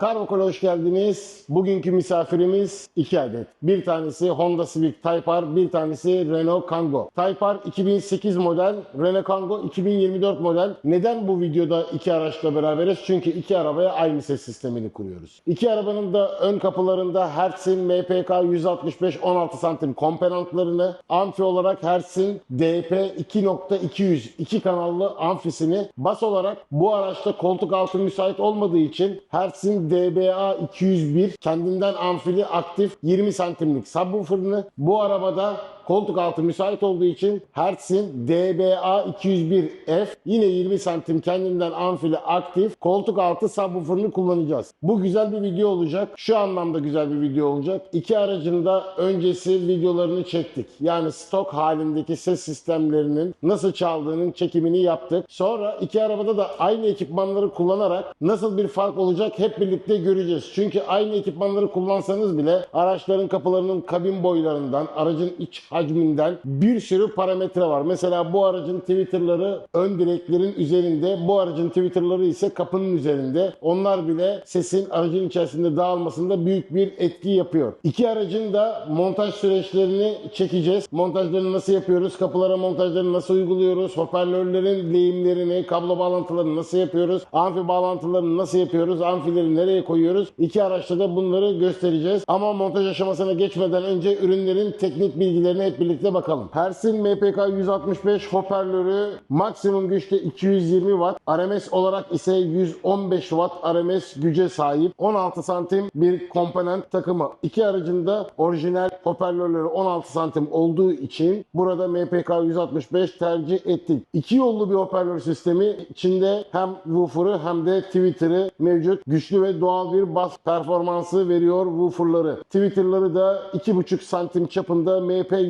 Karvokol'a hoş geldiniz. Bugünkü misafirimiz iki adet. Bir tanesi Honda Civic Type R, bir tanesi Renault Kangoo. Type R 2008 model, Renault Kangoo 2024 model. Neden bu videoda iki araçla beraberiz? Çünkü iki arabaya aynı ses sistemini kuruyoruz. İki arabanın da ön kapılarında Hertz'in MPK 165 16 santim komponentlerini, amfi olarak Hertz'in DP 2.200 iki kanallı amfisini, bas olarak bu araçta koltuk altı müsait olmadığı için Hertz'in DBA 201 kendinden amfili aktif 20 santimlik subwoofer'ını. Bu arabada koltuk altı müsait olduğu için Hertz'in DBA 201F yine 20 santim kendinden amfili aktif koltuk altı subwoofer'ını kullanacağız. Bu güzel bir video olacak. Şu anlamda güzel bir video olacak. İki aracın da öncesi videolarını çektik. Yani stok halindeki ses sistemlerinin nasıl çaldığının çekimini yaptık. Sonra iki arabada da aynı ekipmanları kullanarak nasıl bir fark olacak hep birlikte göreceğiz. Çünkü aynı ekipmanları kullansanız bile araçların kapılarının kabin boylarından, aracın iç hacminden bir sürü parametre var. Mesela bu aracın Twitter'ları ön direklerin üzerinde, bu aracın Twitter'ları ise kapının üzerinde. Onlar bile sesin aracın içerisinde dağılmasında büyük bir etki yapıyor. İki aracın da montaj süreçlerini çekeceğiz. Montajlarını nasıl yapıyoruz? Kapılara montajlarını nasıl uyguluyoruz? Hoparlörlerin lehimlerini, kablo bağlantılarını nasıl yapıyoruz? Amfi bağlantılarını nasıl yapıyoruz? Amfileri nereye koyuyoruz? İki araçta da bunları göstereceğiz. Ama montaj aşamasına geçmeden önce ürünlerin teknik bilgilerine hep birlikte bakalım. Hertz'in MPK 165 hoparlörü maksimum güçte 220 Watt, RMS olarak ise 115 Watt RMS güce sahip. 16 santim bir komponent takımı. İki aracın da orijinal hoparlörleri 16 santim olduğu için burada MPK 165 tercih ettik. İki yollu bir hoparlör sistemi içinde hem woofer'ı hem de tweeter'ı mevcut. Güçlü ve doğal bir bas performansı veriyor woofer'ları. Tweeter'ları da 2,5 santim çapında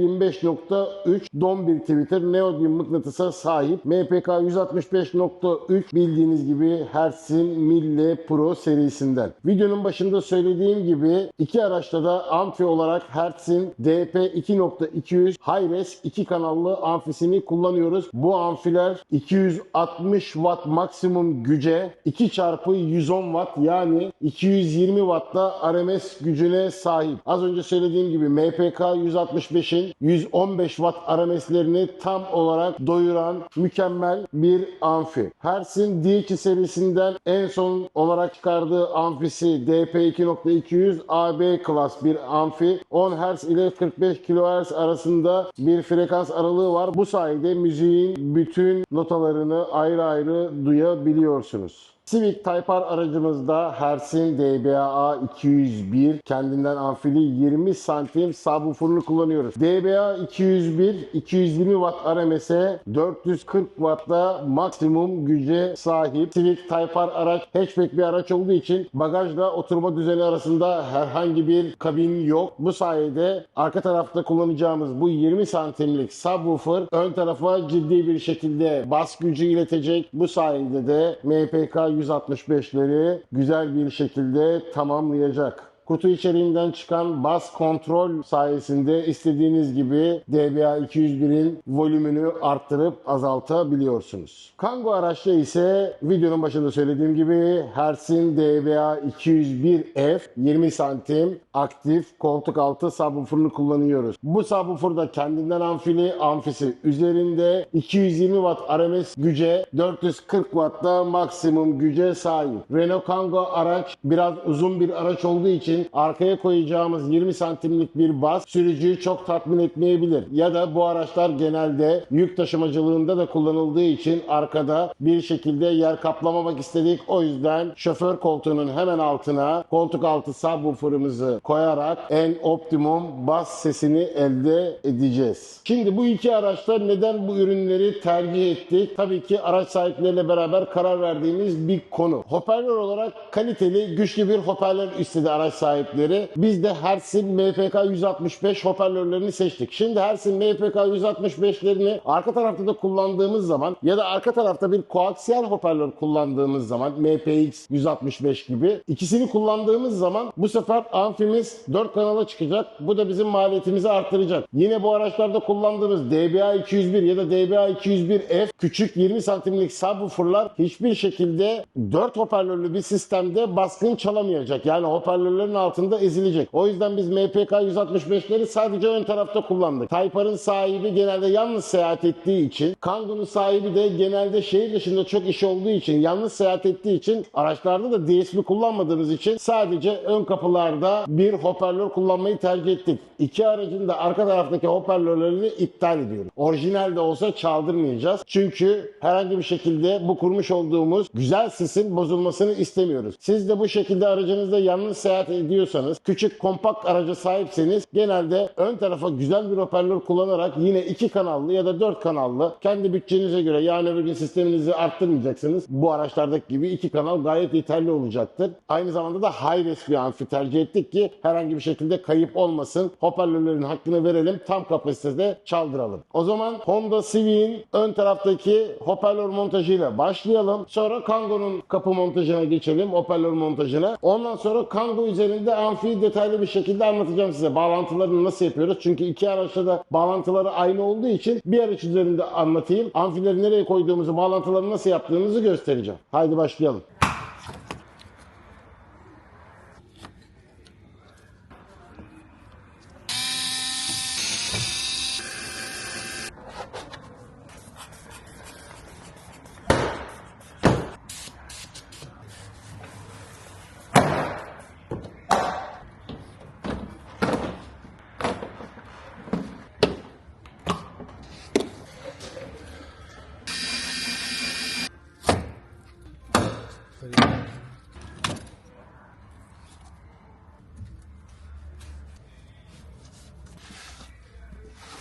MP25.3 don bir tweeter neodyum mıknatısa sahip. MPK 165.3 bildiğiniz gibi Hertz'in Mille Pro serisinden. Videonun başında söylediğim gibi iki araçta da amfi olarak Hertz'in DP 2.200 Hi-Res 2 kanallı amfisini kullanıyoruz. Bu amfiler 260 watt maksimum güce 2 çarpı 110 watt yani 220 wattta RMS gücüne sahip. Az önce söylediğim gibi MPK 165'in 115 watt RMS'lerini tam olarak doyuran mükemmel bir amfi. Hertz'in D2 serisinden en son olarak çıkardığı amfisi DP 2.200 AB Class bir amfi. 10 Hz ile 45 kHz arasında bir frekans aralığı var. Bu sayede müziğin bütün notalarını ayrı ayrı duyabiliyorsunuz. Civic Type R aracımızda Hertz'in DBA 201 kendinden amfili 20 santim subwoofer'ını kullanıyoruz. DBA 201 220 watt RMS'e 440 wattta maksimum güce sahip. Civic Type R araç hatchback bir araç olduğu için bagajla oturma düzeni arasında herhangi bir kabin yok. Bu sayede arka tarafta kullanacağımız bu 20 santimlik subwoofer ön tarafa ciddi bir şekilde bas gücü iletecek. Bu sayede de MPK 165'leri güzel bir şekilde tamamlayacak. Kutu içeriğinden çıkan bas kontrol sayesinde istediğiniz gibi DBA 201'in volümünü arttırıp azaltabiliyorsunuz. Kangoo araçta ise videonun başında söylediğim gibi Hertz'in DBA 201F 20 santim aktif koltuk altı subwoofer'ını kullanıyoruz. Bu subwoofer da kendinden amfili amfisi üzerinde 220 watt RMS güce 440 wattta maksimum güce sahip. Renault Kangoo araç biraz uzun bir araç olduğu için arkaya koyacağımız 20 santimlik bir bas sürücüyü çok tatmin etmeyebilir. Ya da bu araçlar genelde yük taşımacılığında da kullanıldığı için arkada bir şekilde yer kaplamamak istedik. O yüzden şoför koltuğunun hemen altına koltuk altı subwoofer'ımızı koyarak en optimum bas sesini elde edeceğiz. Şimdi bu iki araçta neden bu ürünleri tercih ettik? Tabii ki araç sahipleriyle beraber karar verdiğimiz bir konu. Hoparlör olarak kaliteli, güçlü bir hoparlör istedi araç sahipleri. Biz de Hertz'in MPK 165 hoparlörlerini seçtik. Şimdi Hertz'in MPK 165'lerini arka tarafta da kullandığımız zaman ya da arka tarafta bir koaksiyel hoparlör kullandığımız zaman MPX 165 gibi ikisini kullandığımız zaman bu sefer amfimiz 4 kanala çıkacak. Bu da bizim maliyetimizi arttıracak. Yine bu araçlarda kullandığımız DBA 201 ya da DBA 201F küçük 20 santimlik subwooferlar hiçbir şekilde 4 hoparlörlü bir sistemde baskın çalamayacak. Yani hoparlörlerin altında ezilecek. O yüzden biz MPK 165'leri sadece ön tarafta kullandık. Type-R'ın sahibi genelde yalnız seyahat ettiği için, Kangoo'nun sahibi de genelde şehir dışında çok iş olduğu için, yalnız seyahat ettiği için araçlarda da DSP kullanmadığımız için sadece ön kapılarda bir hoparlör kullanmayı tercih ettik. İki aracın da arka taraftaki hoparlörlerini iptal ediyoruz. Orijinal de olsa çaldırmayacağız. Çünkü herhangi bir şekilde bu kurmuş olduğumuz güzel sesin bozulmasını istemiyoruz. Siz de bu şekilde aracınızda yalnız seyahat ediyorsanız, küçük kompakt araca sahipseniz genelde ön tarafa güzel bir hoparlör kullanarak yine iki kanallı ya da dört kanallı kendi bütçenize göre yani öbür gün sisteminizi arttırmayacaksınız. Bu araçlardaki gibi iki kanal gayet yeterli olacaktır. Aynı zamanda da high res bir amfi tercih ettik ki herhangi bir şekilde kayıp olmasın. Hoparlörlerin hakkını verelim. Tam kapasitede çaldıralım. O zaman Honda Civic'in ön taraftaki hoparlör montajıyla başlayalım. Sonra Kangoo'nun kapı montajına geçelim. Hoparlör montajına. Ondan sonra Kangoo üzerinde amfiyi detaylı bir şekilde anlatacağım size. Bağlantılarını nasıl yapıyoruz? Çünkü iki araçta da bağlantıları aynı olduğu için bir araç üzerinde anlatayım. Amfileri nereye koyduğumuzu, bağlantıları nasıl yaptığımızı göstereceğim. Haydi başlayalım.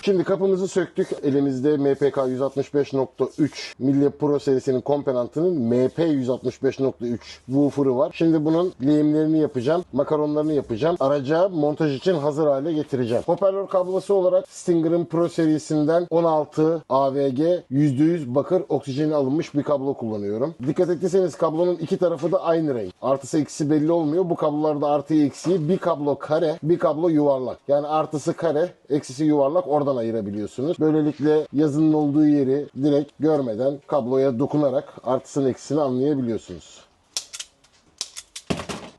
Şimdi kapımızı söktük. Elimizde MPK 165.3 Milli Pro serisinin komponentinin MP 165.3 woofer'ı var. Şimdi bunun lehimlerini yapacağım. Makaronlarını yapacağım. Araca montaj için hazır hale getireceğim. Hoparlör kablosu olarak Stinger'ın Pro serisinden 16 AVG %100 bakır oksijeni alınmış bir kablo kullanıyorum. Dikkat ettiyseniz kablonun iki tarafı da aynı renk. Artısı eksi belli olmuyor. Bu kablolarda artı eksiği bir kablo kare, bir kablo yuvarlak. Yani artısı kare, eksisi yuvarlak oradan ayırabiliyorsunuz. Böylelikle yazının olduğu yeri direkt görmeden kabloya dokunarak artısını eksisini anlayabiliyorsunuz.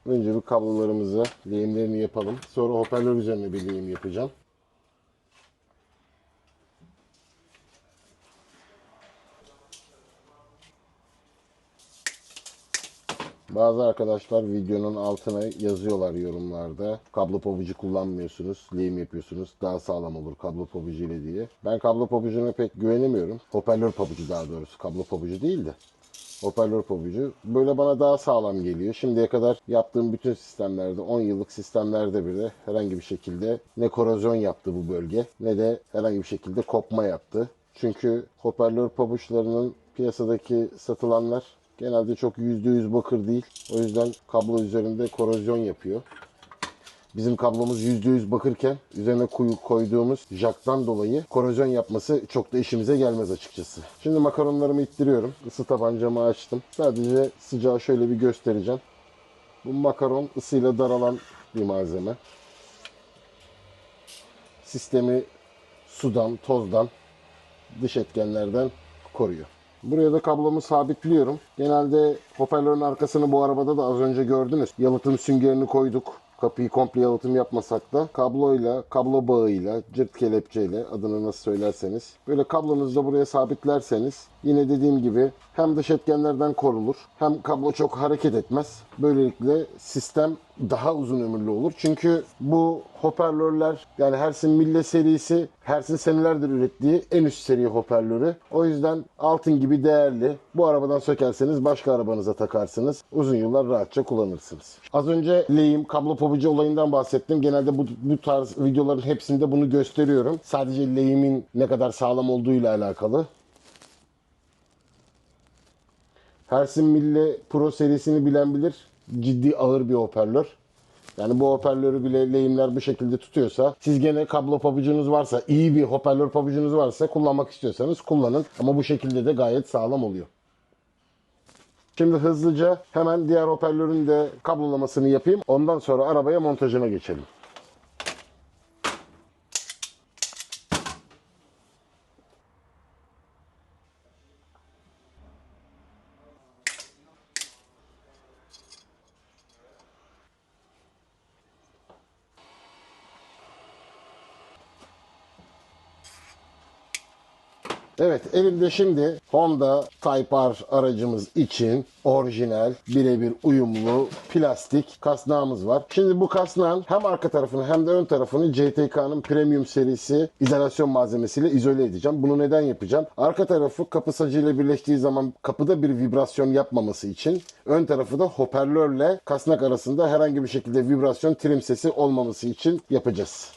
Önce bir kablolarımızı lehimlerini yapalım. Sonra hoparlör üzerine bir lehim yapacağım. Bazı arkadaşlar videonun altına yazıyorlar yorumlarda. Kablo pabucu kullanmıyorsunuz, lehim yapıyorsunuz. Daha sağlam olur kablo pabucu ile diye. Ben kablo pabucuna pek güvenemiyorum. Hoparlör pabucu daha doğrusu. Kablo pabucu değil de. Hoparlör pabucu. Böyle bana daha sağlam geliyor. Şimdiye kadar yaptığım bütün sistemlerde, 10 yıllık sistemlerde bile herhangi bir şekilde ne korozyon yaptı bu bölge ne de herhangi bir şekilde kopma yaptı. Çünkü hoparlör pabuçlarının piyasadaki satılanlar genelde çok %100 bakır değil. O yüzden kablo üzerinde korozyon yapıyor. Bizim kablomuz %100 bakırken üzerine kuyu koyduğumuz jaktan dolayı korozyon yapması çok da işimize gelmez açıkçası. Şimdi makaronlarımı ittiriyorum. Isı tabancamı açtım. Sadece sıcağı şöyle bir göstereceğim. Bu makaron ısıyla daralan bir malzeme. Sistemi sudan, tozdan, dış etkenlerden koruyor. Buraya da kablomu sabitliyorum. Genelde hoparlörün arkasını bu arabada da az önce gördünüz. Yalıtım süngerini koyduk. Kapıyı komple yalıtım yapmasak da kabloyla, kablo bağıyla, cırt kelepçeyle adını nasıl söylerseniz böyle kablonuzu da buraya sabitlerseniz yine dediğim gibi hem dış etkenlerden korunur hem kablo çok hareket etmez. Böylelikle sistem daha uzun ömürlü olur. Çünkü bu hoparlörler yani Hertz'in Mille serisi Hertz'in senelerdir ürettiği en üst seri hoparlörü. O yüzden altın gibi değerli. Bu arabadan sökerseniz başka arabanıza takarsınız. Uzun yıllar rahatça kullanırsınız. Az önce lehim, kablo pabucu olayından bahsettim. Genelde bu, bu tarz videoların hepsinde bunu gösteriyorum. Sadece lehimin ne kadar sağlam olduğuyla alakalı. Hertz'in Mille Pro serisini bilen bilir. Ciddi ağır bir hoparlör. Yani bu hoparlörü bile lehimler bu şekilde tutuyorsa siz gene kablo pabucunuz varsa iyi bir hoparlör pabucunuz varsa kullanmak istiyorsanız kullanın. Ama bu şekilde de gayet sağlam oluyor. Şimdi hızlıca hemen diğer hoparlörün de kablolamasını yapayım. Ondan sonra arabaya montajına geçelim. Evet elimde şimdi Honda Type R aracımız için orijinal birebir uyumlu plastik kasnağımız var. Şimdi bu kasnağın hem arka tarafını hem de ön tarafını CTK'nın Premium serisi izolasyon malzemesiyle izole edeceğim. Bunu neden yapacağım? Arka tarafı kapı sacıyla birleştiği zaman kapıda bir vibrasyon yapmaması için ön tarafı da hoparlörle kasnak arasında herhangi bir şekilde vibrasyon trim sesi olmaması için yapacağız.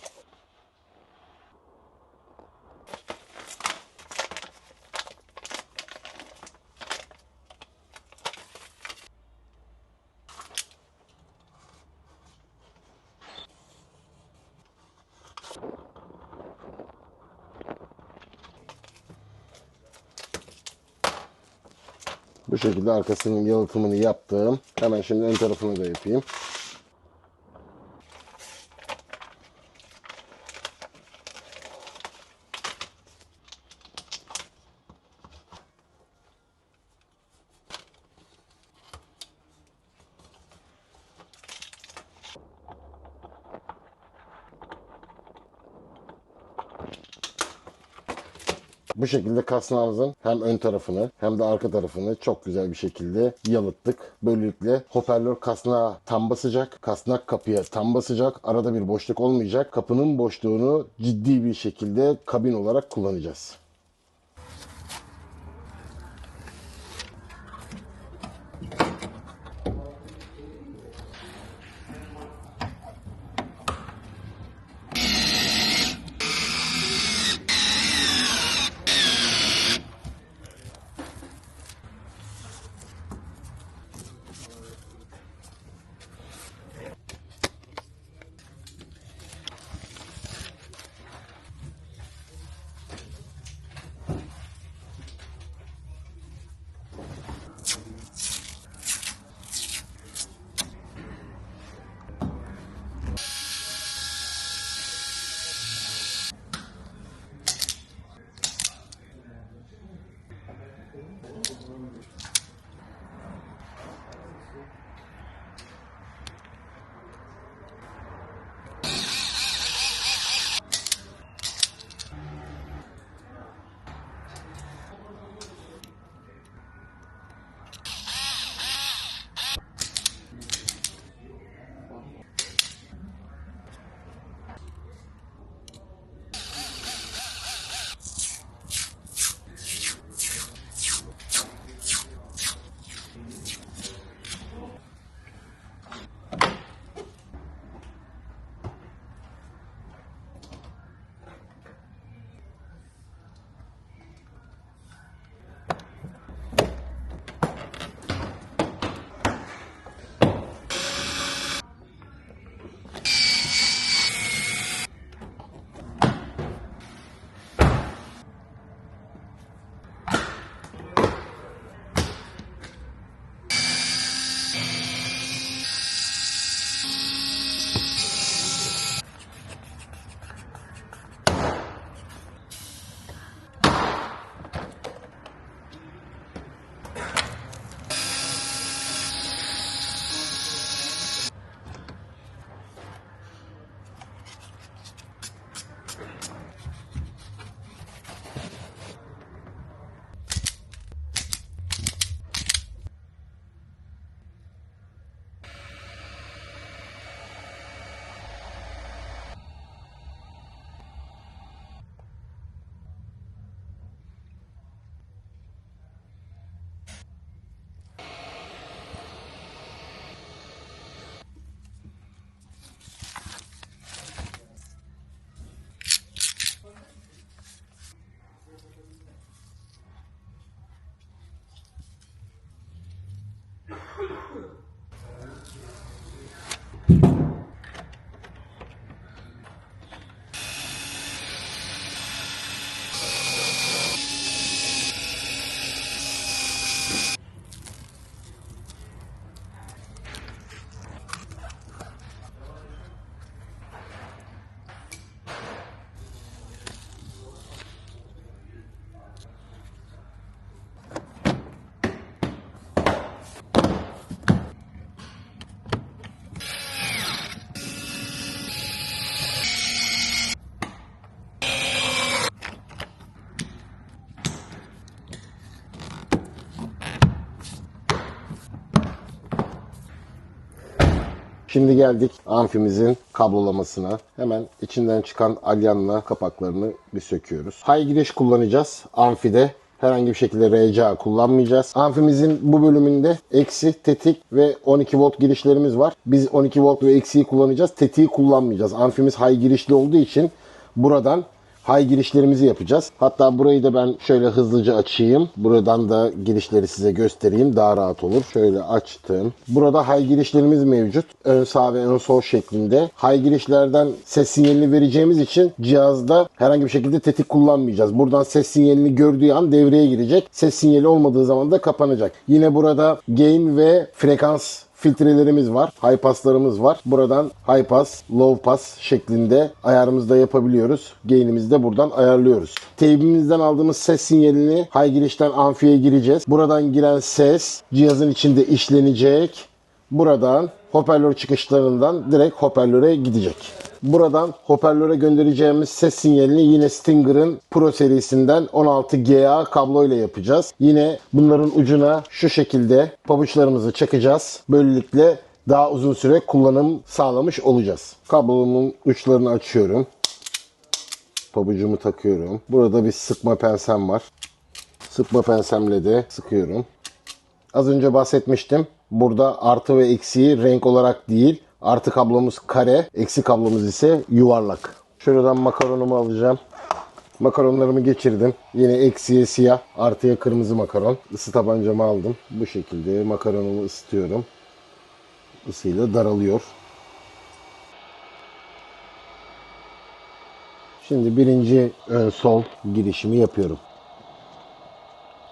Bu şekilde arkasının yalıtımını yaptım. Hemen şimdi ön tarafını da yapayım. Bu şekilde kasnağımızın hem ön tarafını hem de arka tarafını çok güzel bir şekilde yalıttık. Böylelikle hoparlör kasnağa tam basacak. Kasnak kapıya tam basacak. Arada bir boşluk olmayacak. Kapının boşluğunu ciddi bir şekilde kabin olarak kullanacağız. Şimdi geldik amfimizin kablolamasına. Hemen içinden çıkan alyanla kapaklarını bir söküyoruz. High giriş kullanacağız amfide. Herhangi bir şekilde RCA kullanmayacağız. Amfimizin bu bölümünde eksi, tetik ve 12 volt girişlerimiz var. Biz 12 volt ve eksiyi kullanacağız. Tetiği kullanmayacağız. Amfimiz high girişli olduğu için buradan high girişlerimizi yapacağız. Hatta burayı da ben şöyle hızlıca açayım. Buradan da girişleri size göstereyim. Daha rahat olur. Şöyle açtım. Burada high girişlerimiz mevcut. Ön sağ ve ön sol şeklinde. High girişlerden ses sinyalini vereceğimiz için cihazda herhangi bir şekilde tetik kullanmayacağız. Buradan ses sinyalini gördüğü an devreye girecek. Ses sinyali olmadığı zaman da kapanacak. Yine burada gain ve frekans filtrelerimiz var. High pass'larımız var. Buradan high pass, low pass şeklinde ayarımızı da yapabiliyoruz. Gain'imizi de buradan ayarlıyoruz. Teybimizden aldığımız ses sinyalini high girişten amfiye gireceğiz. Buradan giren ses cihazın içinde işlenecek. Buradan hoparlör çıkışlarından direkt hoparlöre gidecek. Buradan hoparlöre göndereceğimiz ses sinyalini yine Stinger'ın Pro serisinden 16GA kablo ile yapacağız. Yine bunların ucuna şu şekilde pabuçlarımızı çakacağız. Böylelikle daha uzun süre kullanım sağlamış olacağız. Kablomun uçlarını açıyorum. Pabucumu takıyorum. Burada bir sıkma pensem var. Sıkma pensemle de sıkıyorum. Az önce bahsetmiştim. Burada artı ve eksiği renk olarak değil. Artı kablomuz kare, eksi kablomuz ise yuvarlak. Şuradan makaronumu alacağım. Makaronlarımı geçirdim. Yine eksiye siyah, artıya kırmızı makaron. Isı tabancamı aldım. Bu şekilde makaronumu ısıtıyorum. Isıyla daralıyor. Şimdi birinci ön sol girişimi yapıyorum.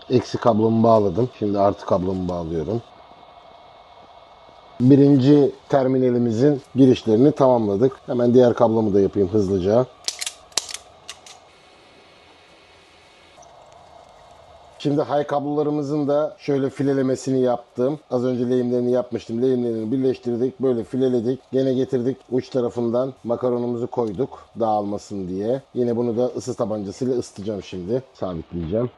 Eksi kablomu bağladım. Şimdi artı kablomu bağlıyorum. Birinci terminalimizin girişlerini tamamladık. Hemen diğer kablomu da yapayım hızlıca. Şimdi high kablolarımızın da şöyle filelemesini yaptım. Az önce lehimlerini yapmıştım. Lehimlerini birleştirdik. Böyle fileledik. Gene getirdik uç tarafından makaronumuzu koyduk dağılmasın diye. Yine bunu da ısı tabancasıyla ısıtacağım şimdi. Sabitleyeceğim.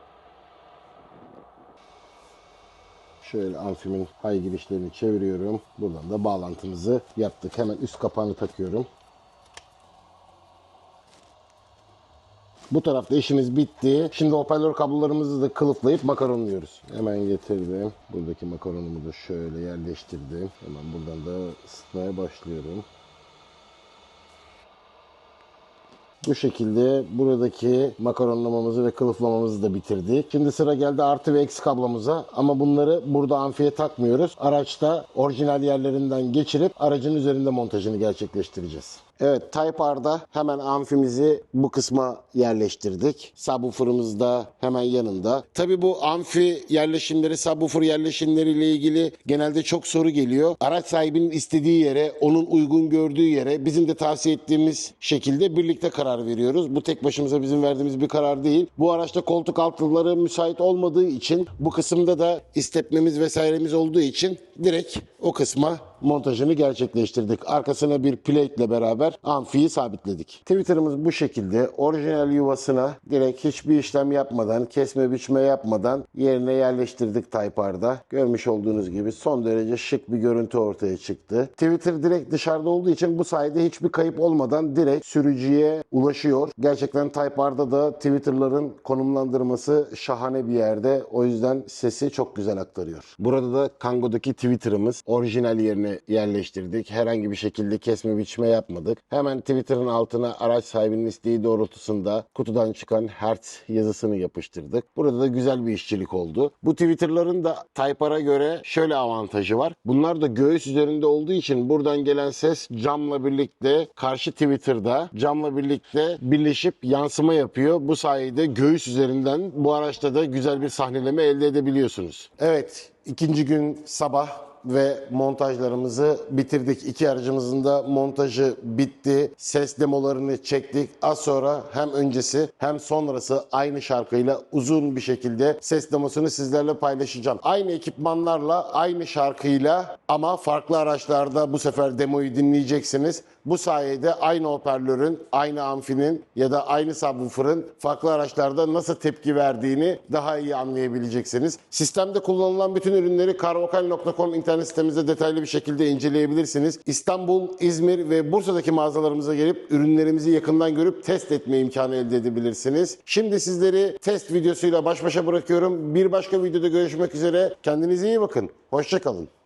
Şöyle amfimin hay girişlerini çeviriyorum. Buradan da bağlantımızı yaptık. Hemen üst kapağını takıyorum. Bu tarafta işimiz bitti. Şimdi hoparlör kablolarımızı da kılıflayıp makaronluyoruz. Hemen getirdim. Buradaki makaronumu da şöyle yerleştirdim. Hemen buradan da ısıtmaya başlıyorum. Bu şekilde buradaki makaronlamamızı ve kılıflamamızı da bitirdik. Şimdi sıra geldi artı ve eksi kablomuza ama bunları burada amfiye takmıyoruz. Araçta orijinal yerlerinden geçirip aracın üzerinde montajını gerçekleştireceğiz. Evet Type R'da hemen amfimizi bu kısma yerleştirdik. Subwoofer'ımız da hemen yanında. Tabi bu amfi yerleşimleri, subwoofer yerleşimleriyle ilgili genelde çok soru geliyor. Araç sahibinin istediği yere, onun uygun gördüğü yere bizim de tavsiye ettiğimiz şekilde birlikte karar veriyoruz. Bu tek başımıza bizim verdiğimiz bir karar değil. Bu araçta koltuk altları müsait olmadığı için bu kısımda da istepmemiz vesairemiz olduğu için direkt o kısma montajını gerçekleştirdik. Arkasına bir plate ile beraber amfiyi sabitledik. Twitter'ımız bu şekilde orijinal yuvasına direkt hiçbir işlem yapmadan, kesme biçme yapmadan yerine yerleştirdik Type R'da. Görmüş olduğunuz gibi son derece şık bir görüntü ortaya çıktı. Twitter direkt dışarıda olduğu için bu sayede hiçbir kayıp olmadan direkt sürücüye ulaşıyor. Gerçekten Type R'da da Twitter'ların konumlandırması şahane bir yerde. O yüzden sesi çok güzel aktarıyor. Burada da Kango'daki Twitter'ımız orijinal yerine yerleştirdik. Herhangi bir şekilde kesme biçme yapmadık. Hemen Twitter'ın altına araç sahibinin isteği doğrultusunda kutudan çıkan Hertz yazısını yapıştırdık. Burada da güzel bir işçilik oldu. Bu Twitter'ların da Type R'a göre şöyle avantajı var. Bunlar da göğüs üzerinde olduğu için buradan gelen ses camla birlikte karşı Twitter'da camla birlikte birleşip yansıma yapıyor. Bu sayede göğüs üzerinden bu araçta da güzel bir sahneleme elde edebiliyorsunuz. Evet, ikinci gün sabah ve montajlarımızı bitirdik. İki aracımızın da montajı bitti. Ses demolarını çektik. Az sonra hem öncesi hem sonrası aynı şarkıyla uzun bir şekilde ses demosunu sizlerle paylaşacağım. Aynı ekipmanlarla, aynı şarkıyla ama farklı araçlarda bu sefer demoyu dinleyeceksiniz. Bu sayede aynı hoparlörün, aynı amfinin ya da aynı subwoofer'ın farklı araçlarda nasıl tepki verdiğini daha iyi anlayabileceksiniz. Sistemde kullanılan bütün ürünleri carvocal.com internet internet sitemizde detaylı bir şekilde inceleyebilirsiniz. İstanbul, İzmir ve Bursa'daki mağazalarımıza gelip ürünlerimizi yakından görüp test etme imkanı elde edebilirsiniz. Şimdi sizleri test videosuyla baş başa bırakıyorum. Bir başka videoda görüşmek üzere. Kendinize iyi bakın. Hoşçakalın.